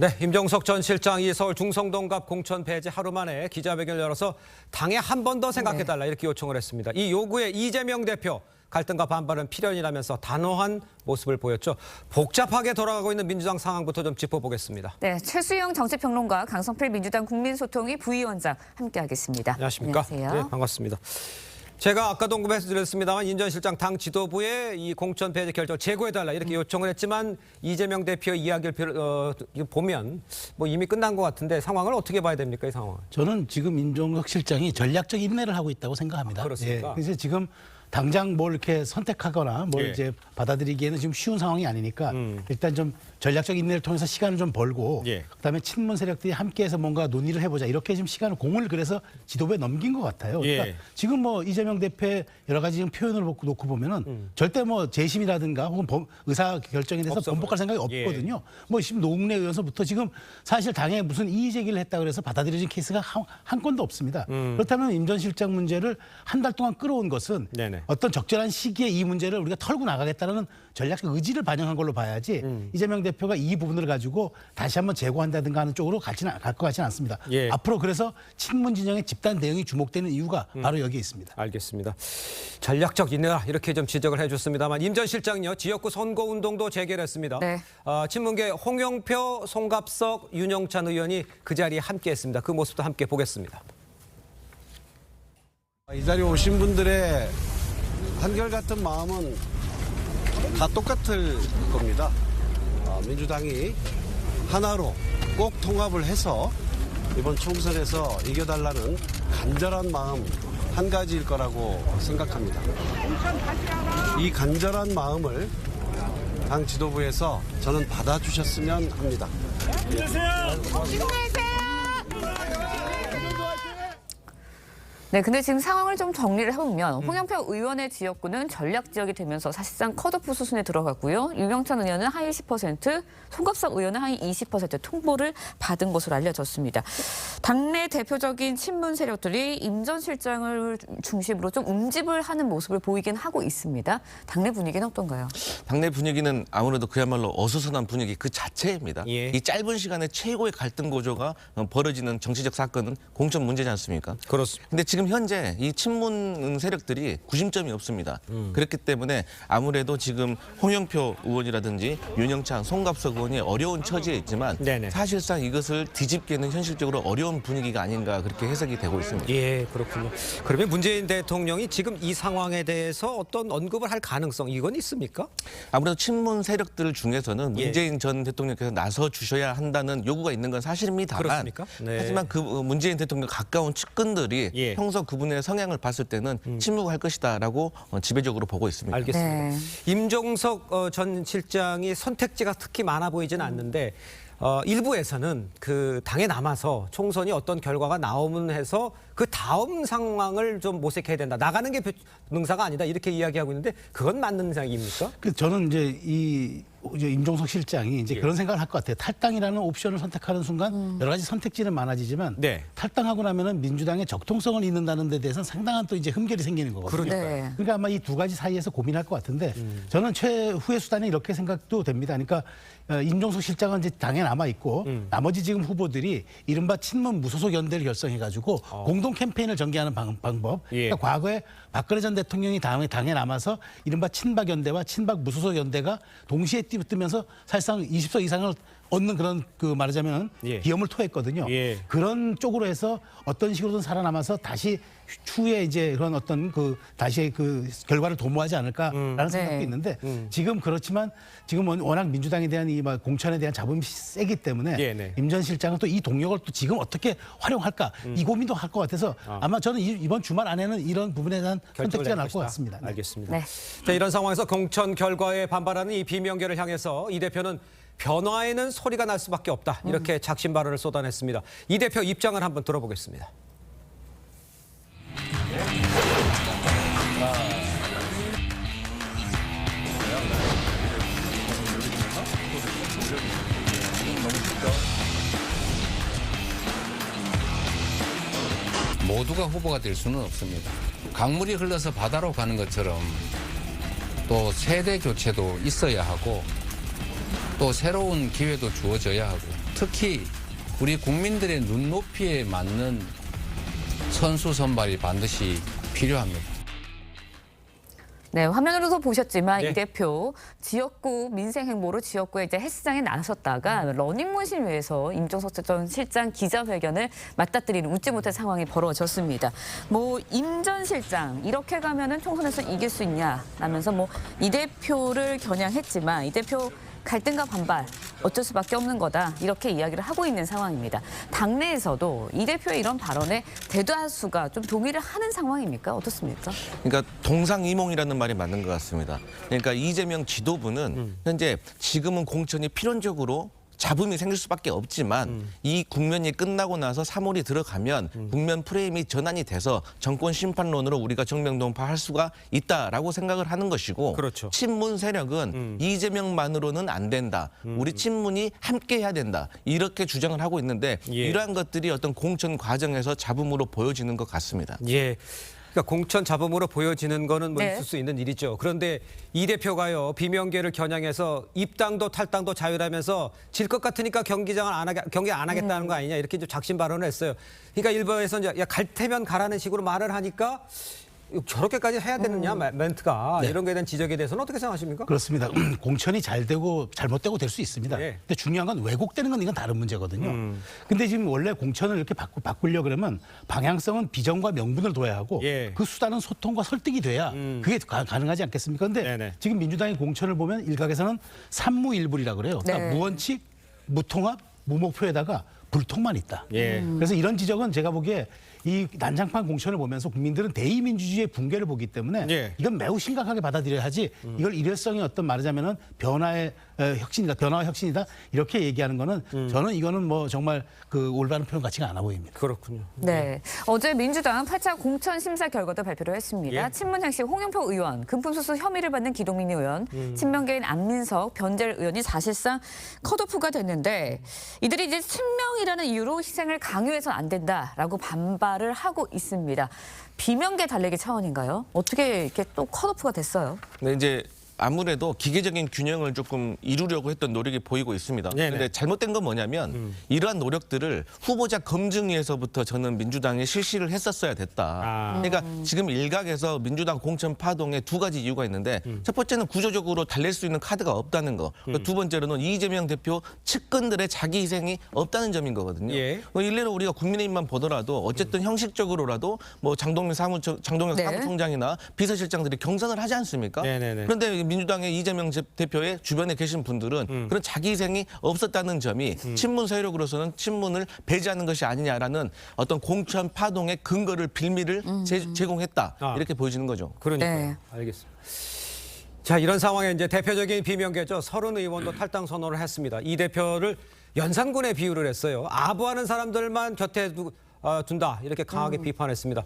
네, 임종석 전 실장이 서울 중성동갑 공천 폐지 하루 만에 기자회견을 열어서 당에 한 번 더 생각해달라 이렇게 요청을 했습니다. 이 요구에 이재명 대표 갈등과 반발은 필연이라면서 단호한 모습을 보였죠. 복잡하게 돌아가고 있는 민주당 상황부터 좀 짚어보겠습니다. 네, 최수영 정치평론가 강성필 민주당 국민소통위 부위원장 함께하겠습니다. 안녕하십니까? 안녕하세요. 네, 반갑습니다. 제가 아까도 언급해서 드렸습니다만 인전 실장 당 지도부의 이 공천 폐지 결정을 재고해달라 이렇게 요청을 했지만 이재명 대표의 이야기를 빌- 어, 보면 뭐 이미 끝난 것 같은데 상황을 어떻게 봐야 됩니까 이 상황? 저는 지금 임종석 실장이 전략적 인내를 하고 있다고 생각합니다. 그렇습니까? 예, 그래서 지금 당장 뭘 이렇게 선택하거나 뭘 예. 음. 이제 받아들이기에는 지금 쉬운 상황이 아니니까 일단 좀 전략적 인내를 통해서 시간을 좀 벌고 예. 그다음에 친문 세력들이 함께해서 뭔가 논의를 해보자 이렇게 지금 시간을 공을 그래서 지도부에 넘긴 것 같아요. 그러니까 예. 지금 뭐 이재명 대표의 여러 가지 지금 표현을 놓고, 보면은 절대 뭐 재심이라든가 혹은 범- 의사 결정에 대해서 음. 없어 번복할 생각이 예. 없거든요. 뭐 지금 노웅래 의원서부터 지금 사실 당에 무슨 이의 제기를 했다 그래서 받아들여진 케이스가 한, 한 건도 없습니다. 그렇다면 임전 실장 문제를 한 달 동안 끌어온 것은 네네. 어떤 적절한 시기에 이 문제를 우리가 털고 나가겠다는 전략적 의지를 반영한 걸로 봐야지 이재명 대표가 이 부분을 가지고 다시 한번 재고한다든가 하는 쪽으로 갈지는 갈것 같지는 않습니다. 예. 앞으로 그래서 친문 진영의 집단 대응이 주목되는 이유가 바로 여기에 있습니다. 알겠습니다. 전략적 인내라 이렇게 좀 지적을 해줬습니다만 임 전 실장요 지역구 선거 운동도 재개했습니다. 네. 어, 친문계 홍영표, 송갑석, 윤영찬 의원이 그 자리에 함께했습니다. 그 모습도 함께 보겠습니다. 이 자리에 오신 분들의 한결같은 마음은 다 똑같을 겁니다. 어, 민주당이 하나로 꼭 통합을 해서 이번 총선에서 이겨달라는 간절한 마음 한 가지일 거라고 생각합니다. 이 간절한 마음을 당 지도부에서 저는 받아주셨으면 합니다. 네, 근데 지금 상황을 좀 정리를 해보면 홍영표 의원의 지역구는 전략 지역이 되면서 사실상 컷오프 수순에 들어갔고요. 유명찬 의원은 하위 10%, 송갑석 의원은 하위 20% 통보를 받은 것으로 알려졌습니다. 당내 대표적인 친문 세력들이 임 전 실장을 중심으로 좀 움집을 하는 모습을 보이긴 하고 있습니다. 당내 분위기는 어떤가요? 당내 분위기는 아무래도 그야말로 어수선한 분위기 그 자체입니다. 예. 이 짧은 시간에 최고의 갈등 고조가 어, 벌어지는 정치적 사건은 공천 문제지 않습니까? 그렇습니다. 근데 지금 현재 이 친문 세력들이 구심점이 없습니다. 그렇기 때문에 아무래도 지금 홍영표 의원이라든지 윤영찬, 송갑석 의원이 어려운 처지에 있지만 네네. 사실상 이것을 뒤집기는 현실적으로 어려운 분위기가 아닌가 그렇게 해석이 되고 있습니다. 예, 그렇군요. 그러면 문재인 대통령이 지금 이 상황에 대해서 어떤 언급을 할 가능성 이건 있습니까? 아무래도 친문 세력들 중에서는 예. 문재인 전 대통령께서 나서 주셔야 한다는 요구가 있는 건 사실입니다만 그렇습니까? 네. 하지만 그 어, 문재인 대통령 가까운 측근들이 예. 음. 평소 그분의 성향을 봤을 때는 침묵할 것이다라고 어, 지배적으로 보고 있습니다. 알겠습니다. 네. 임종석 어, 전 실장이 선택지가 특히 많아 보이지는 않는데 어, 일부에서는 그 당에 남아서 총선이 어떤 결과가 나오면 해서 그 다음 상황을 좀 모색해야 된다. 나가는 게 능사가 아니다. 이렇게 이야기하고 있는데 그건 맞는 생각입니까? 그 저는 이제 이 이제 임종석 실장이 이제 예. 그런 생각을 할 것 같아요. 탈당이라는 옵션을 선택하는 순간 여러 가지 선택지는 많아지지만 네. 탈당하고 나면은 민주당의 적통성을 잇는다는 데 대해서는 상당한 또 이제 흠결이 생기는 거거든요. 그러니까요. 네. 그러니까 아마 이 두 가지 사이에서 고민할 것 같은데 저는 최후의 수단이 이렇게 생각도 됩니다. 그러니까 어, 임종석 실장은 이제 당에 남아 있고 나머지 지금 후보들이 이른바 친문 무소속 연대를 결성해가지고 공동 캠페인을 전개하는 방, 법. 예. 그러니까 과거에 박근혜 전 대통령이 당에, 당에 남아서 이른바 친박 연대와 친박 무소속 연대가 동시에 뛰어뜨면서 사실상 20석 이상을 얻는 그런 그 말하자면 예. 비염을 토했거든요. 예. 그런 쪽으로 해서 어떤 식으로든 살아남아서 다시 추후에 이제 그런 어떤 그 다시 그 결과를 도모하지 않을까라는 생각도 네. 있는데 지금 그렇지만 지금 워낙 민주당에 대한 이 막 공천에 대한 자본이 세기 때문에 예, 네. 임전 실장은 또 이 동력을 또 지금 어떻게 활용할까 이 고민도 할 것 같아서 아 마 저는 이- 이번 주말 안에는 이런 부분에 대한 선택지가 낼 나올 것. 같습니다. 네. 알겠습니다. 네. 자, 이런 상황에서 공천 결과에 반발하는 이 비명계를 향해서 이 대표는 변화에는 소리가 날 수밖에 없다. 이렇게 작심 발언을 쏟아냈습니다. 이 대표 입장을 한번 들어보겠습니다. 모두가 후보가 될 수는 없습니다. 강물이 흘러서 바다로 가는 것처럼 또 세대 교체도 있어야 하고 또 새로운 기회도 주어져야 하고 특히 우리 국민들의 눈높이에 맞는 선수 선발이 반드시 필요합니다. 네, 화면으로도 보셨지만 네. 이 대표 지역구 민생 행보로 지역구에 이제 헬스장에 나섰다가 러닝머신 위에서 임종석 전 실장 기자회견을 맞닥뜨리는 웃지 못할 상황이 벌어졌습니다. 뭐 임 전 실장 이렇게 가면은 총선에서 이길 수 있냐라면서 뭐 이 대표를 겨냥했지만 이 대표 갈등과 반발 어쩔 수밖에 없는 거다 이렇게 이야기를 하고 있는 상황입니다. 당내에서도 이 대표의 이런 발언에 대다수가 좀 동의를 하는 상황입니까? 어떻습니까? 그러니까 동상이몽이라는 말이 맞는 것 같습니다. 그러니까 이재명 지도부는 현재 지금은 공천이 필연적으로 잡음이 생길 수밖에 없지만 이 국면이 끝나고 나서 3월이 들어가면 국면 프레임이 전환이 돼서 정권 심판론으로 우리가 정명동파할 수가 있다라고 생각을 하는 것이고 그렇죠. 친문 세력은 이재명만으로는 안 된다. 우리 친문이 함께 해야 된다. 이렇게 주장을 하고 있는데 예. 이러한 것들이 어떤 공천 과정에서 잡음으로 보여지는 것 같습니다. 예. 그러니까 공천 잡음으로 보여지는 거는 뭐 네. 있을 수 있는 일이죠. 그런데 이 대표가요 비명계를 겨냥해서 입당도 탈당도 자유라면서 질 것 같으니까 경기장을 안 하게 경기 안 하겠다는 거 아니냐 이렇게 좀 작심 발언을 했어요. 그러니까 일부에서 이제 야, 갈 테면 가라는 식으로 말을 하니까 저렇게까지 해야 되느냐 멘트가 이런 거에 대한 지적에 대해서는 어떻게 생각하십니까? 그렇습니다. 공천이 잘 되고 잘못되고 될 수 있습니다. 예. 근데 중요한 건 왜곡되는 건 이건 다른 문제거든요. 근데 지금 원래 공천을 이렇게 바꾸, 바꾸려 그러면 방향성은 비전과 명분을 둬야 하고 예. 그 수단은 소통과 설득이 돼야 그게 가, 능하지 않겠습니까? 근데 네네. 지금 민주당의 공천을 보면 일각에서는 삼무일불이라 그래요. 그러니까 네. 무원칙, 무통합, 무목표에다가 불통만 있다. 예. 그래서 이런 지적은 제가 보기에 이 난장판 공천을 보면서 국민들은 대의민주주의의 붕괴를 보기 때문에 예. 이건 매우 심각하게 받아들여야 하지 이걸 일회성의 어떤 말하자면은 변화의 에, 혁신이다 변화와 혁신이다 이렇게 얘기하는 거는 저는 이거는 뭐 정말 그 올바른 표현 가치가 않아 보입니다. 그렇군요. 네. 어제 민주당 8차 공천 심사 결과도 발표를 했습니다. 예. 친문 행시 홍영표 의원, 금품수수 혐의를 받는 기동민 의원, 친명계인 안민석, 변재일 의원이 사실상 컷오프가 됐는데 이들이 이제 친명이라는 이유로 희생을 강요해서는 안 된다라고 반발을 하고 있습니다. 비명계 달래기 차원인가요? 어떻게 이렇게 또 컷오프가 됐어요? 근데 이제 아무래도 기계적인 균형을 조금 이루려고 했던 노력이 보이고 있습니다. 네네. 그런데 잘못된 건 뭐냐면 이러한 노력들을 후보자 검증위에서부터 저는 민주당이 실시를 했었어야 됐다. 아. 그러니까 지금 일각에서 민주당 공천 파동에 두 가지 이유가 있는데 첫 번째는 구조적으로 달랠 수 있는 카드가 없다는 거. 그리고 두 번째로는 이재명 대표 측근들의 자기 희생이 없다는 점인 거거든요. 예. 뭐 일례로 우리가 국민의힘만 보더라도 어쨌든 형식적으로라도 뭐 장동민 사무 장동혁 네. 사무총장이나 비서실장들이 경선을 하지 않습니까? 네네네. 그런데 민주당의 이재명 제- 대표의 주변에 계신 분들은 음. 그런 자기 희생이 없었다는 점이 친문 세력으로서는 친문을 배제하는 것이 아니냐라는 어떤 공천 파동의 근거를 빌미를 제, 제공했다 아. 이렇게 보여지는 거죠. 그러니까 네. 알겠습니다. 자 이런 상황에 이제 대표적인 비명계죠. 서른 의원도 탈당 선언을 했습니다. 이 대표를 연산군에 비유를 했어요. 아부하는 사람들만 곁에 두, 어, 둔다 이렇게 강하게 비판했습니다.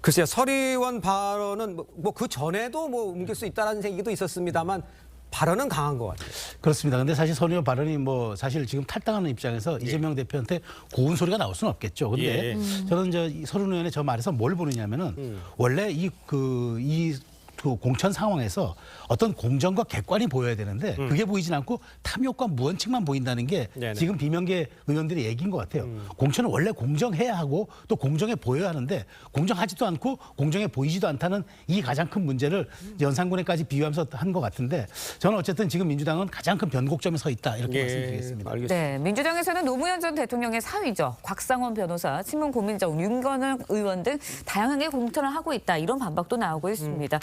글쎄요, 서 의원 발언은 뭐 그 전에도 뭐 옮길 수 있다라는 얘기도 있었습니다만 발언은 강한 것 같아요. 그렇습니다. 근데 사실 선 의원 발언이 뭐 사실 지금 탈당하는 입장에서 이재명 대표한테 고운 소리가 나올 수는 없겠죠. 근데 예. 저는 저이 서른 의원의 저 말에서 뭘 보느냐면은 원래 이 그 이 그 공천 상황에서 어떤 공정과 객관이 보여야 되는데 그게 보이진 않고 탐욕과 무언측만 보인다는 게 네네. 지금 비명계 의원들의 얘기인 것 같아요. 공천은 원래 공정해야 하고 또 공정해 보여야 하는데 공정하지도 않고 공정해 보이지도 않다는 이 가장 큰 문제를 연산군에까지 비유하면서 한 것 같은데 저는 어쨌든 지금 민주당은 가장 큰 변곡점에 서 있다 이렇게 말씀드리겠습니다. 알겠습니다. 네, 민주당에서는 노무현 전 대통령의 사위죠. 곽상원 변호사, 친문 고민정, 윤건을 의원 등 다양하게 공천을 하고 있다. 이런 반박도 나오고 있습니다.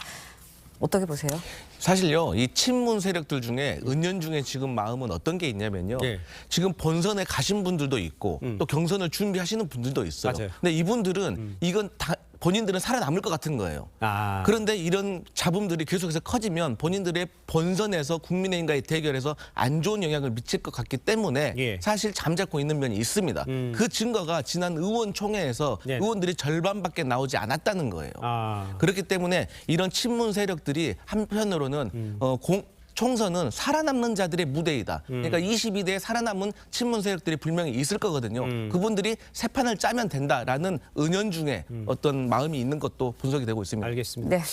어떻게 보세요? 사실요, 이 친문 세력들 중에 은연 중에 지금 마음은 어떤 게 있냐면요. 예. 지금 본선에 가신 분들도 있고 또 경선을 준비하시는 분들도 있어요. 맞아요. 근데 이분들은 이건 다 본인들은 살아남을 것 같은 거예요. 아. 그런데 이런 잡음들이 계속해서 커지면 본인들의 본선에서 국민의힘과의 대결에서 안 좋은 영향을 미칠 것 같기 때문에 예. 사실 잠자코 있는 면이 있습니다. 그 증거가 지난 의원총회에서 네. 의원들이 절반밖에 나오지 않았다는 거예요. 아. 그렇기 때문에 이런 친문 세력들이 한편으로는 어, 공, 총선은 살아남는 자들의 무대이다. 음. 그러니까 22대에 살아남은 친문 세력들이 분명히 있을 거거든요. 음. 그분들이 새 판을 짜면 된다라는 은연중에 어떤 마음이 있는 것도 분석이 되고 있습니다. 알겠습니다. 네.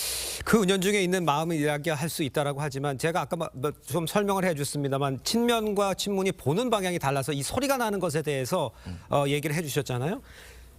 그 은연중에 있는 마음을 이야기할 수 있다라고 하지만 제가 아까 마- 뭐좀 설명을 해줬습니다만 친면과 친문이 보는 방향이 달라서 이 소리가 나는 것에 대해서 어, 얘기를 해주셨잖아요.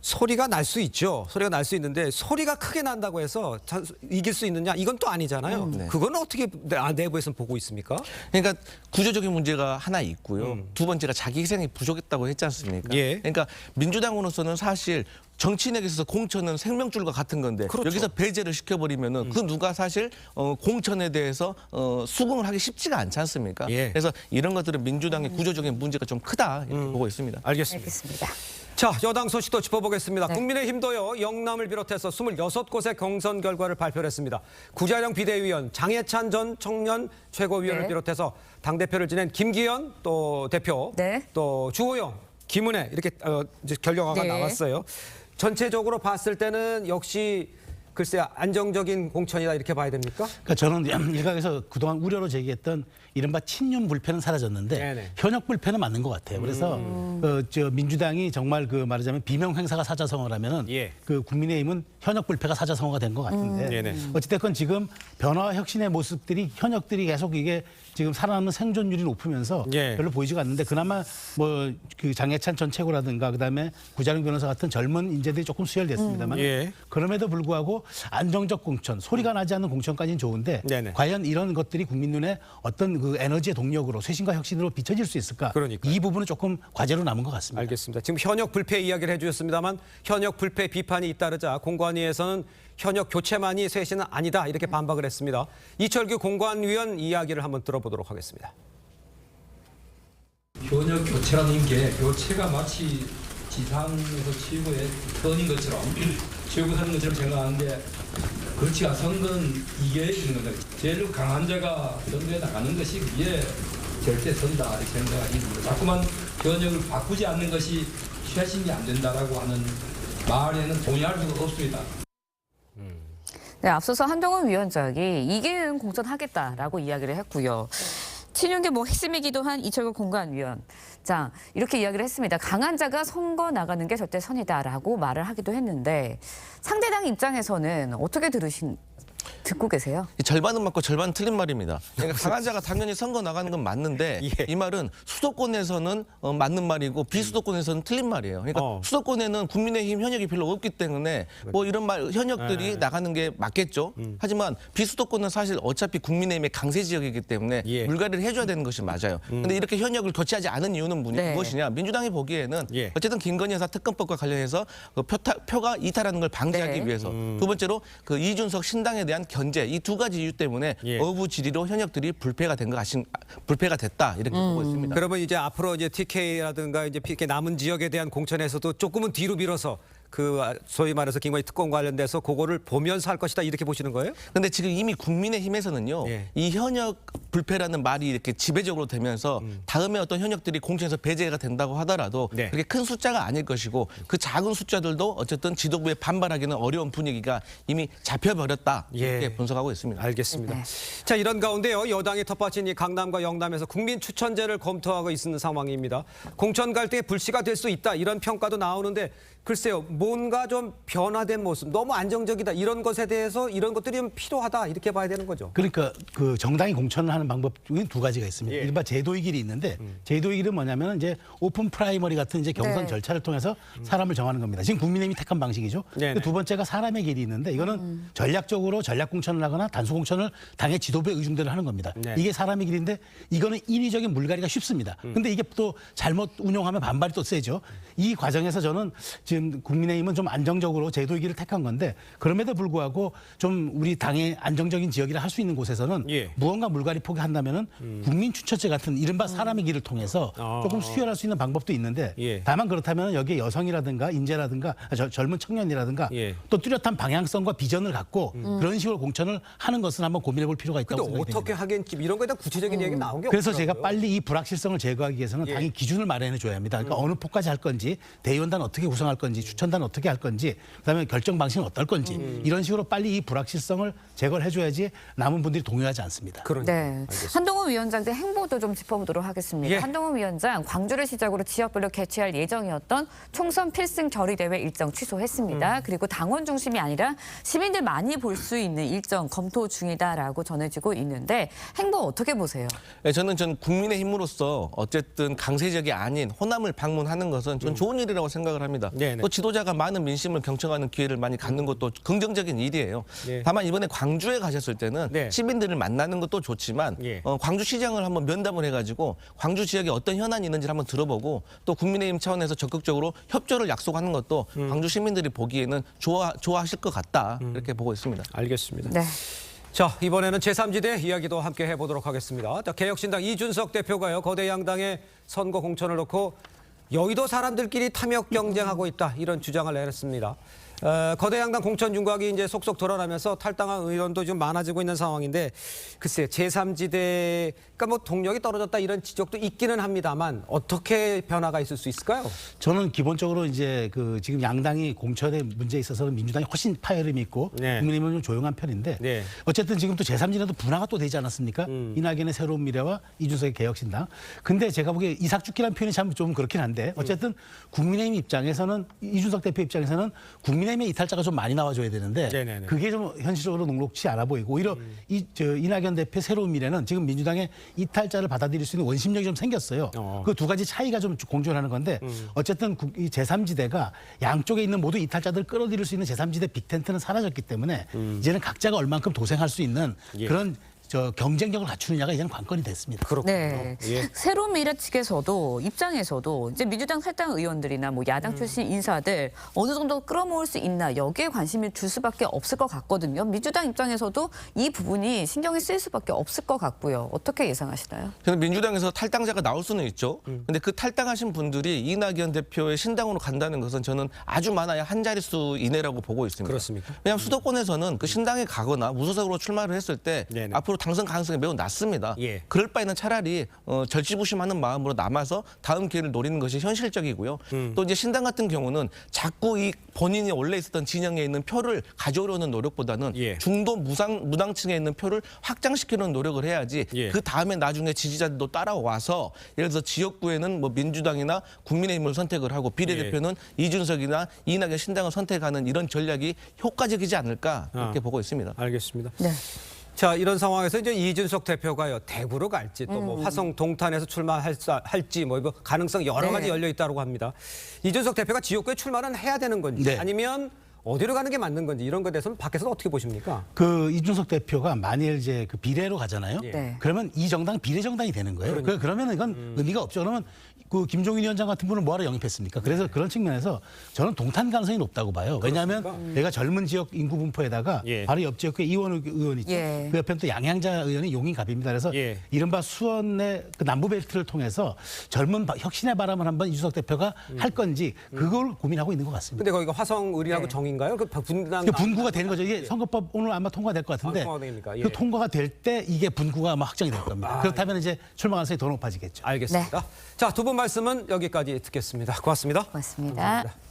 소리가 날 수 있죠. 소리가 날 수 있는데 소리가 크게 난다고 해서 자- 이길 수 있느냐? 이건 또 아니잖아요. 네. 그건 어떻게 내- 아, 내부에서는 보고 있습니까? 그러니까 구조적인 문제가 하나 있고요. 두 번째가 자기 희생이 부족했다고 했지 않습니까? 음. 예. 그러니까 민주당으로서는 사실 정치인에게 있어서 공천은 생명줄과 같은 건데 그렇죠. 음. 여기서 배제를 시켜버리면 은 그 누가 사실 어, 공천에 대해서 어, 수긍을 하기 쉽지가 않지 않습니까? 예. 그래서 이런 것들은 민주당의 구조적인 문제가 좀 크다 이렇게 보고 있습니다. 알겠습니다. 알겠습니다. 자, 여당 소식도 짚어보겠습니다. 네. 국민의힘도요, 영남을 비롯해서 26곳의 경선 결과를 발표를 했습니다. 구자영 비대위원, 장해찬 전 청년 최고위원을 네. 비롯해서 당대표를 지낸 김기현 또 대표, 네. 또 주호영, 김은혜 이렇게 어, 이제 결과가 네. 나왔어요. 전체적으로 봤을 때는 역시 글쎄 안정적인 공천이다 이렇게 봐야 됩니까? 그러니까 저는 일각에서 그동안 우려로 제기했던 이른바 친윤 불패는 사라졌는데 네네. 현역 불패는 맞는 것 같아요. 그래서 음. 어, 저 민주당이 정말 그 말하자면 비명 행사가 사자성어를 하면은 예. 그 국민의힘은 현역 불패가 사자성어가 된 것 같은데 네네. 어찌됐건 지금 변화와 혁신의 모습들이 현역들이 계속 이게 지금 살아남는 생존율이 높으면서 예. 별로 보이지가 않는데 그나마 뭐 그 장해찬 전 최고라든가 그다음에 구자룡 변호사 같은 젊은 인재들이 조금 수혈됐습니다만 예. 그럼에도 불구하고 안정적 공천, 소리가 나지 않는 공천까지는 좋은데 네네. 과연 이런 것들이 국민 눈에 어떤 그 에너지의 동력으로 쇄신과 혁신으로 비춰질 수 있을까? 그러니까요. 이 부분은 조금 과제로 남은 것 같습니다. 알겠습니다. 지금 현역 불패 이야기를 해주셨습니다만 현역 불패 비판이 잇따르자 공관위에서는 현역 교체만이 쇄신은 아니다 이렇게 반박을 했습니다. 이철규 공관위원 이야기를 한번 들어보도록 하겠습니다. 현역 교체라는 게 교체가 마치 지상에서 최고의 선인 것처럼 최고 선인 것처럼 생각하는데 그렇지 않은 선거는 이게 있는 겁니다. 제일 강한 자가 선거에 나가는 것이 그게 절대 선다 이렇게 생각이 듭니다. 자꾸만 현역을 바꾸지 않는 것이 쇄신이 안 된다라고 하는 말에는 동의할 수가 없습니다. 네, 앞서서 한동훈 위원장이 이기는 공천하겠다라고 이야기를 했고요. 친윤계 뭐 핵심이기도 한 이철구 공관위원. 자, 이렇게 이야기를 했습니다. 강한 자가 선거 나가는 게 절대 선이다라고 말을 하기도 했는데 상대당 입장에서는 어떻게 들으신 듣고 계세요? 이 절반은 맞고 절반은 틀린 말입니다. 그러니까 강한 자가 당연히 선거 나가는 건 맞는데 예. 이 말은 수도권에서는 어, 맞는 말이고 비수도권에서는 틀린 말이에요. 그러니까 어. 수도권에는 국민의힘 현역이 별로 없기 때문에 뭐 이런 말 현역들이 네. 나가는 게 맞겠죠. 하지만 비수도권은 사실 어차피 국민의힘의 강세 지역이기 때문에 예. 물갈이를 해줘야 되는 것이 맞아요. 근데 이렇게 현역을 교체하지 않은 이유는 무- 네. 무엇이냐? 민주당이 보기에는 예. 어쨌든 김건희 여사 특검법과 관련해서 그 표타, 표가 이탈하는 걸 방지하기 네. 위해서 두 번째로 그 이준석 신당에 대한 견제 이 두 가지 이유 때문에 예. 어부지리로 현역들이 불패가 된 것 같은 불패가 됐다 이렇게 보고 있습니다. 그러면 이제 앞으로 이제 TK라든가 이제 PK 남은 지역에 대한 공천에서도 조금은 뒤로 밀어서 그 아, 소위 말해서 김건희 특검 관련돼서 그거를 보면서 할 것이다 이렇게 보시는 거예요? 근데 지금 이미 국민의힘에서는요 예. 이 현역 불패라는 말이 이렇게 지배적으로 되면서 다음에 어떤 현역들이 공천에서 배제가 된다고 하더라도 네. 그렇게 큰 숫자가 아닐 것이고 그 작은 숫자들도 어쨌든 지도부에 반발하기는 어려운 분위기가 이미 잡혀버렸다 이렇게 예. 분석하고 있습니다. 알겠습니다. 자 이런 가운데요 여당이 텃밭인 이 강남과 영남에서 국민 추천제를 검토하고 있는 상황입니다. 공천 갈등의 불씨가 될 수 있다 이런 평가도 나오는데 글쎄요 뭔가 좀 변화된 모습 너무 안정적이다 이런 것에 대해서 이런 것들이 좀 필요하다 이렇게 봐야 되는 거죠. 그러니까 그 정당이 공천을 하는 방법은 두 가지가 있습니다. 예. 음. 일반 제도의 길이 있는데 제도의 길은 뭐냐면 이제 오픈 프라이머리 같은 이제 경선 네. 절차를 통해서 사람을 정하는 겁니다. 지금 국민의힘이 택한 방식이죠. 음. 네네. 두 번째가 사람의 길이 있는데 이거는 전략적으로 전략 공천을 하거나 단수 공천을 당의 지도부에 의중대로 하는 겁니다. 네. 이게 사람의 길인데 이거는 인위적인 물갈이가 쉽습니다. 음. 근데 이게 또 잘못 운용하면 반발이 또 세죠. 이 과정에서 저는 지금 국민의힘은 좀 안정적으로 제도의 길을 택한 건데 그럼에도 불구하고 좀 우리 당의 안정적인 지역이라 할 수 있는 곳에서는 예. 무언가 물갈이 포기한다면은 국민 추천제 같은 이른바 사람의 길을 통해서 아. 조금 수혈할 수 있는 방법도 있는데 예. 다만 그렇다면 여기에 여성이라든가 인재라든가 아, 저- 젊은 청년이라든가 예. 또 뚜렷한 방향성과 비전을 갖고 그런 식으로 공천을 하는 것은 한번 고민해 볼 필요가 있다고 생각이 어떻게. 하겠지 이런 거에 대한 구체적인 얘기 나온 게 그래서 없더라고요. 제가 빨리 이 불확실성을 제거하기 위해서는 예. 당이 기준을 마련해 줘야 합니다. 그러니까 어느 폭까지 할 건지 대의원단 어떻게 구성할 건지 추천단 판단 어떻게 할 건지 그다음에 결정 방식은 어떨 건지 음. 이런 식으로 빨리 이 불확실성을 제거를 해줘야지 남은 분들이 동요하지 않습니다. 그러니까. 네. 한동훈 위원장 대 행보도 좀 짚어보도록 하겠습니다. 예. 한동훈 위원장 광주를 시작으로 지역별로 개최할 예정이었던 총선 필승 결의 대회 일정 취소했습니다. 그리고 당원 중심이 아니라 시민들 많이 볼 수 있는 일정 검토 중이다라고 전해지고 있는데 행보 어떻게 보세요? 네, 저는 전 국민의 힘으로서 어쨌든 강세적이 아닌 호남을 방문하는 것은 전 좋은 일이라고 생각을 합니다. 음. 네네. 또 지도자가 많은 민심을 경청하는 기회를 많이 갖는 것도 긍정적인 일이에요. 네. 다만 이번에 광주에 가셨을 때는 네. 시민들을 만나는 것도 좋지만 예. 어, 광주시장을 한번 면담을 해가지고 광주 지역에 어떤 현안이 있는지를 한번 들어보고 또 국민의힘 차원에서 적극적으로 협조를 약속하는 것도 음. 광주 시민들이 보기에는 좋아 좋아하실 것 같다 음. 이렇게 보고 있습니다. 알겠습니다. 네. 자 이번에는 제3지대 이야기도 함께 해보도록 하겠습니다. 자, 개혁신당 이준석 대표가요 거대 양당의 선거 공천을 놓고 여의도 사람들끼리 탐욕 경쟁하고 있다 이런 주장을 내렸습니다. 어, 거대 양당 공천 윤곽이 이제 속속 드러나면서 탈당한 의원도 좀 많아지고 있는 상황인데 글쎄 제3지대가 뭐 동력이 떨어졌다 이런 지적도 있기는 합니다만 어떻게 변화가 있을 수 있을까요? 저는 기본적으로 이제 그 지금 양당이 공천의 문제에 있어서는 민주당이 훨씬 파열음이 있고 네. 국민의힘은 좀 조용한 편인데 네. 어쨌든 지금 또 제3지대도 분화가 또 되지 않았습니까? 음. 이낙연의 새로운 미래와 이준석의 개혁신당. 근데 제가 보기에 이삭죽기라는 표현이 참 좀 그렇긴 한데 어쨌든 국민의힘 입장에서는 이준석 대표 입장에서는 국민 의힘의 이탈자가 좀 많이 나와줘야 되는데 네네네. 음. 그게 좀 현실적으로 녹록치 않아 보이고 오히려 이저 이낙연 대표 새로운 미래는 지금 민주당의 이탈자를 받아들일 수 있는 원심력이 좀 생겼어요. 어. 음. 그두 가지 차이가 좀 공존하는 건데 어쨌든 국- 이 제3지대가 양쪽에 있는 모두 이탈자들 끌어들일 수 있는 제3지대 빅텐트는 사라졌기 때문에 이제는 각자가 얼만큼 도생할 수 있는 음. 예. 그런 저 경쟁력을 갖추느냐가 이제는 관건이 됐습니다. 그렇군요. 네. 예. 새로운 미래 측에서도 입장에서도 이제 민주당 탈당 의원들이나 뭐 야당 음. 출신 인사들 어느 정도 끌어모을 수 있나 여기에 관심을 줄 수밖에 없을 것 같거든요. 민주당 입장에서도 이 부분이 신경이 쓰일 수밖에 없을 것 같고요. 어떻게 예상하시나요? 저는 민주당에서 탈당자가 나올 수는 있죠. 음. 근데 그 탈당하신 분들이 이낙연 대표의 신당으로 간다는 것은 저는 아주 많아야 한 자릿수 이내라고 보고 있습니다. 그렇습니까? 왜냐하면 수도권에서는 그 신당에 가거나 무소속으로 출마를 했을 때 네네. 앞으로 당선 가능성이 매우 낮습니다. 예. 그럴 바에는 차라리 어, 절지부심하는 마음으로 남아서 다음 기회를 노리는 것이 현실적이고요. 음. 또 이제 신당 같은 경우는 자꾸 이 본인이 원래 있었던 진영에 있는 표를 가져오려는 노력보다는 예. 중도 무상 무당층에 있는 표를 확장시키는 노력을 해야지 예. 그 다음에 나중에 지지자들도 따라와서 예를 들어서 지역구에는 뭐 민주당이나 국민의힘을 선택을 하고 비례대표는 이준석이나 이낙연 신당을 선택하는 이런 전략이 효과적이지 않을까 이렇게 아. 보고 있습니다. 알겠습니다. 네. 자 이런 상황에서 이제 이준석 대표가요 대구로 갈지 또 음. 뭐 화성 동탄에서 출마할지 뭐 이거 가능성 여러 네. 가지 열려 있다고 합니다. 이준석 대표가 지역구에 출마는 해야 되는 건지 네. 아니면 어디로 가는 게 맞는 건지 이런 것에 대해서는 밖에서는 어떻게 보십니까? 그 이준석 대표가 만일 이제 그 비례로 가잖아요. 예. 네. 그러면 이 정당 비례 정당이 되는 거예요. 그 그러면 이건 의미가 없죠. 그러면 그 김종인 위원장 같은 분을 뭐하러 영입했습니까? 그래서 그런 측면에서 저는 동탄 가능성이 높다고 봐요. 왜냐하면 내가 젊은 지역 인구 분포에다가 예. 바로 옆 지역에 이원 의원 있죠. 예. 그 옆에는 또 양양자 의원이 용인갑입니다. 그래서 예. 이른바 수원의 그 남부 벨트를 통해서 젊은 바- 혁신의 바람을 한번 이준석 대표가 할 건지 그걸 고민하고 있는 것 같습니다. 근데 거기가 화성 의리하고 네. 정인가요? 그 분당 그 분구가 되는 거죠. 이게 선거법 오늘 아마 통과될 것 같은데 아, 통과가 됩니까? 예. 그 통과가 될 때 이게 분구가 아마 확정이 될 겁니다. 그렇다면 이제 출마 가능성이 더 높아지겠죠. 알겠습니다. 자 두 분 말씀 은 여기까지 듣겠습니다. 고맙습니다. 고맙습니다.